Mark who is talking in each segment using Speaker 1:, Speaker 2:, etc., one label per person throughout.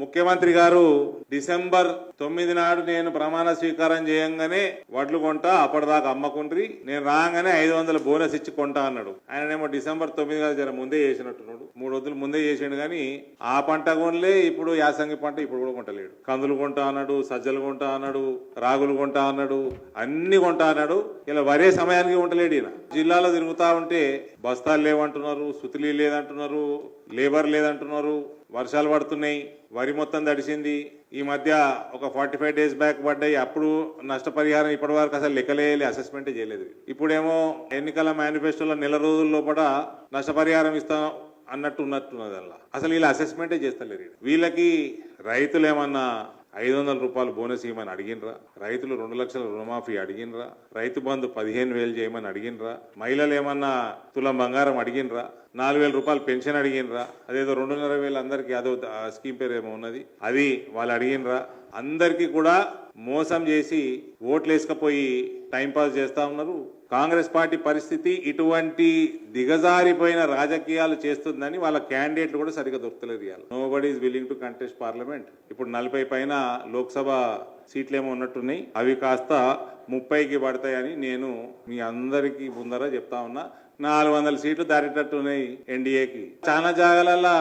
Speaker 1: ముఖ్యమంత్రి గారు డిసెంబర్ తొమ్మిది నాడు నేను ప్రమాణ స్వీకారం చేయంగానే వడ్లు కొంటా అప్పటిదాకా అమ్మకుండ్రి. నేను రాగానే ఐదు వందల బోనస్ ఇచ్చి కొంటా అన్నాడు. ఆయననేమో డిసెంబర్ తొమ్మిది కాదు జర ముందే చేసినట్టున్నాడు. మూడు రోజులు ముందే చేసిండు కానీ ఆ పంట కొనలే ఇప్పుడు యాసంగి పంట ఇప్పుడు కూడా కొంటలేడు. కందులు కొంటా అన్నాడు సజ్జలు కొంటా అన్నాడు రాగులు కొంటా అన్నాడు అన్ని కొంటా అన్నాడు. ఇలా వరే సమయానికి కొంటలేడు ఈయన. జిల్లాలో తిరుగుతా ఉంటే బస్తాలు లేవంటున్నారు సుతిలి లేదంటున్నారు లేబర్ లేదంటున్నారు. వర్షాలు పడుతున్నాయి వరి మొత్తం తడిసింది. ఈ మధ్య ఒక ఫార్టీ ఫైవ్ డేస్ బ్యాక్ పడ్డాయి. అప్పుడు నష్టపరిహారం ఇప్పటి వరకు అసలు లెక్కలేయాలి అసెస్మెంట్ చేయలేదు. ఇప్పుడేమో ఎన్నికల మేనిఫెస్టోలో నెల రోజుల లోపల నష్టపరిహారం ఇస్తాం అన్నట్టు ఉన్నట్టున్నది అలా అసలు వీళ్ళు అసెస్మెంటే చేస్తలేరు వీళ్ళకి రైతులు ఏమన్నా ఐదు వందల రూపాయలు బోనస్ ఇవ్వమని అడిగినరా? రైతులు రెండు లక్షల రుణమాఫీ అడిగినరా? రైతు బంధు పదిహేను వేలు చేయమని అడిగినరా? మహిళలు ఏమన్నా తులం బంగారం అడిగినరా? నాలుగు వేల రూపాయలు పెన్షన్ అడిగినరా? అదేదో రెండున్నర వేలు అందరికీ అదో స్కీమ్ పేరు ఏమో ఉన్నది. అది వాళ్ళు అడిగినరా? అందరికీ కూడా మోసం చేసి ఓట్లేసుకపోయి టైంపాస్ చేస్తా ఉన్నారు. కాంగ్రెస్ పార్టీ పరిస్థితి ఇటువంటి దిగజారిపోయిన రాజకీయాలు చేస్తుందని వాళ్ళ క్యాండిడేట్లు కూడా సరిగ్గా దొరకలేదు ఇవాళ. Nobody is willing to contest parliament ఇప్పుడు నలభై పైన లోక్సభ సీట్లు ఏమో ఉన్నట్టున్నాయి. అవి కాస్త ముప్పైకి పడతాయని నేను మీ అందరికీ ముందర చెప్తా ఉన్నా. నాలుగు వందల సీట్లు దాటేటట్టున్నాయి ఎన్డీఏకి. చాలా జాగాలలో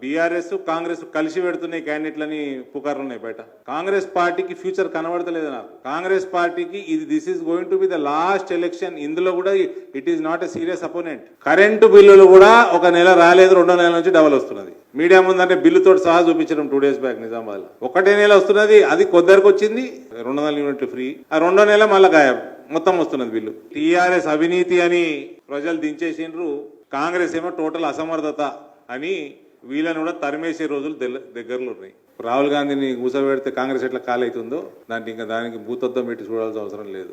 Speaker 1: బీఆర్ఎస్ కాంగ్రెస్ కలిసి పెడుతున్నాయి క్యాండిడేట్లని పుకార్లు ఉన్నాయి బయట. కాంగ్రెస్ పార్టీకి ఫ్యూచర్ కనబడతలేదు నాకు. కాంగ్రెస్ పార్టీకి ఇది this is going to be the last election ఇందులో కూడా it is not a serious opponent current బిల్లులు కూడా ఒక నెల రాలేదు రెండో నెల నుంచి డబల్ వస్తున్నది. మీడియా ముందంటే బిల్లుతో సహా చూపించడం టూ డేస్ బ్యాక్ నిజామాబాద్ ఒకటే నెల వస్తున్నది అది కొద్దరికి వచ్చింది రెండు వందల యూనిట్లు ఫ్రీ. ఆ రెండో నెల మళ్ళా గాయం మొత్తం వస్తున్నది బిల్లు. టీఆర్ఎస్ అవినీతి అని ప్రజలు దించేసిండ్రు. కాంగ్రెస్ ఏమో టోటల్ అసమర్థత అని వీళ్ళని కూడా తరిమేసే రోజులు దగ్గరలో ఉన్నాయి. రాహుల్ గాంధీని కూసబెడితే కాంగ్రెస్ ఎట్లా కాలవుతుందో దానికి ఇంకా దానికి భూతత్వం పెట్టి చూడాల్సిన అవసరం లేదు.